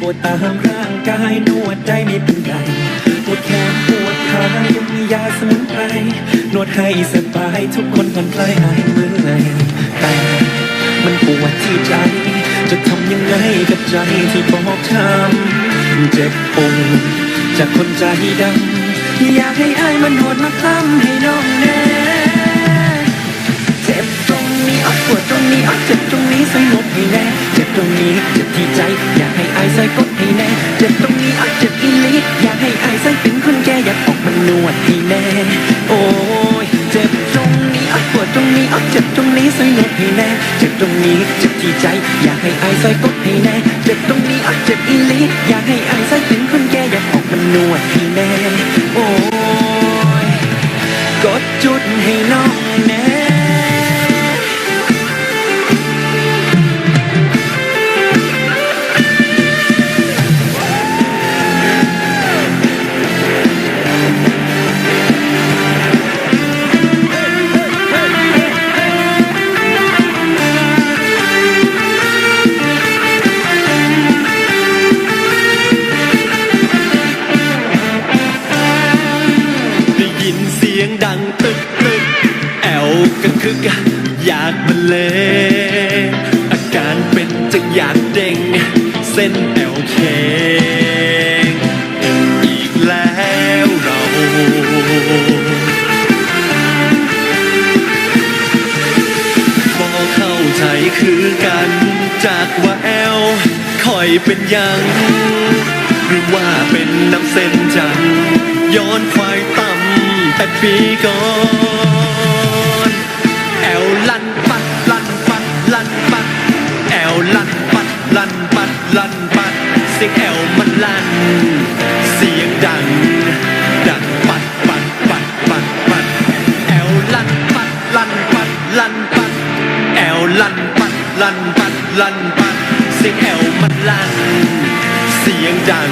ปวดตามร่างกายนวดใจไม่เป็นไรปวดแขนปวดขายังมียาสมุนไพรนวดให้สบายทุกคนผ่อนคลายหายเมื่อยแต่มันปวดที่ใจ จะทำยังไงกับใจที่บอบช้ำเจ็บปวดจากคนใจดำอยากให้อายมันนวดมาคล้ำให้น้องแน่เจ็บตรงนี้อะปวดตรงนี้อะเจ็บตรงนี้ใส่หมดให้แน่เจ็บตรงนี้เจ็บที่ใจ ม่แน่โอ้ยเจ็บตรงนี้อะปวดตรงนี้อะเจ็บตรงนี้ใส่หมดให้แน่เจ็บตรงนี้เจ็บที่ใจ อยากให้อายซอยกดให้แน่เจ็บตรงนี้ เสียงดังตึกตึกแอวกระคึกอยากบรรเลอาการเป็นจังอยากเด้งเส้นแอวเคงอีกแล้วเราบ่เข้าใจคือกันจากว่าแอลคอยเป็นยังหรือว่าเป็นน้ำเส้นจันย้อนควายต่ำ แต่ปีก่อนแอลลันปัดลันปัดลันปัดแอลลันปัดลันปัดลันปัดเสียงแอลมันลัน เสียงดัง ดังปัดปัดปัดปัดปัดแอลลันปัดลันปัดลันปัดแอลลันปัดลันปัดลันปัดเสียงแอลมันลัน เสียงดัง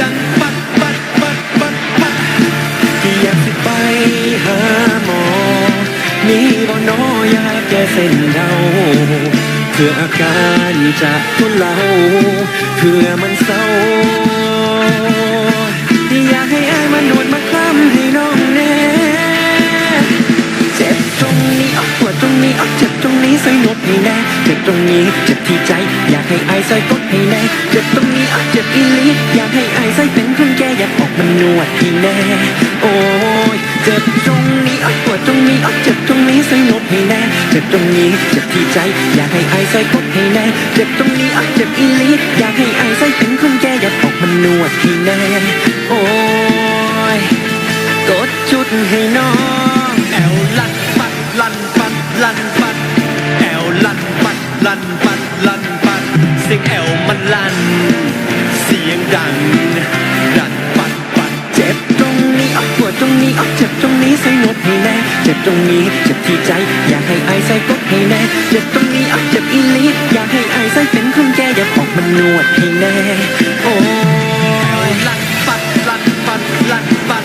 ดังปัด หาหมอ มีบ่นอยาแก้เส้นเดาเพื่ออาการจะทุเลาเพื่อมันเศร้า อยากให้อายมานวดมาคล้ำให้น้องแน่เจ็บตรงนี้อะปวดตรงนี้อะเจ็บตรงนี้ใส่หนวดให้แน่เจ็บตรงนี้เจ็บที่ใจ อยากให้อายใส่กดให้แน่เจ็บตรงนี้อะเจ็บอีลีอยากให้อายใส่เป็นคนแก่อยากออกมานวดให้แน่โอ้ย เจ็บตรงนี้อะปวดตรงนี้อะเจ็บตรงนี้ใส่หนวดให้แน่เจ็บตรงนี้เจ็บที่ใจ อยากให้อายใส่กดให้แน่เจ็บตรงนี้อะเจ็บอีลีอยากให้อายใส่เป็นคนแก่อยากออกมานวดให้แน่โอ้ยกดจุดให้น้องแอลลันปัดลันปัดลันปัดแอลลันปัดลันปัดลันปัดเสียงแอลมันลันเสียงดัง เจ็บตรงนี้ใส่หนวดให้แน่เจ็บตรงนี้เจ็บที่ใจ อยากให้ไอใส่กดให้แน่เจ็บตรงนี้อะเจ็บอีลีอยากให้ไอใส่เป็นคนแก่อย่ากอกมานนวดให้แน่โอ้แอลลันปัดลันปัดลันปัด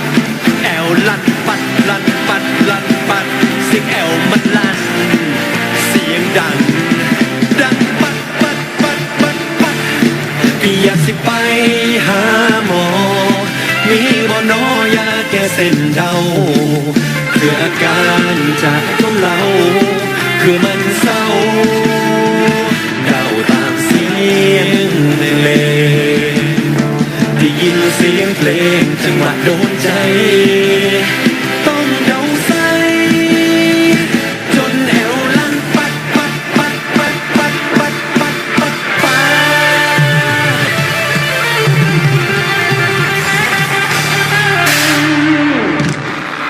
แอลลันปัดลันปัดลันปัดเสียงแอลมันลันเสียงดังดังปัดปัดปัดปัดปัดอยากสิไป เส้นเดาคืออาการจากก้เราคือมันเศร้าเดาตามเสียงเพลงที่ยินเสียงเพลงจังหวะโดนใจ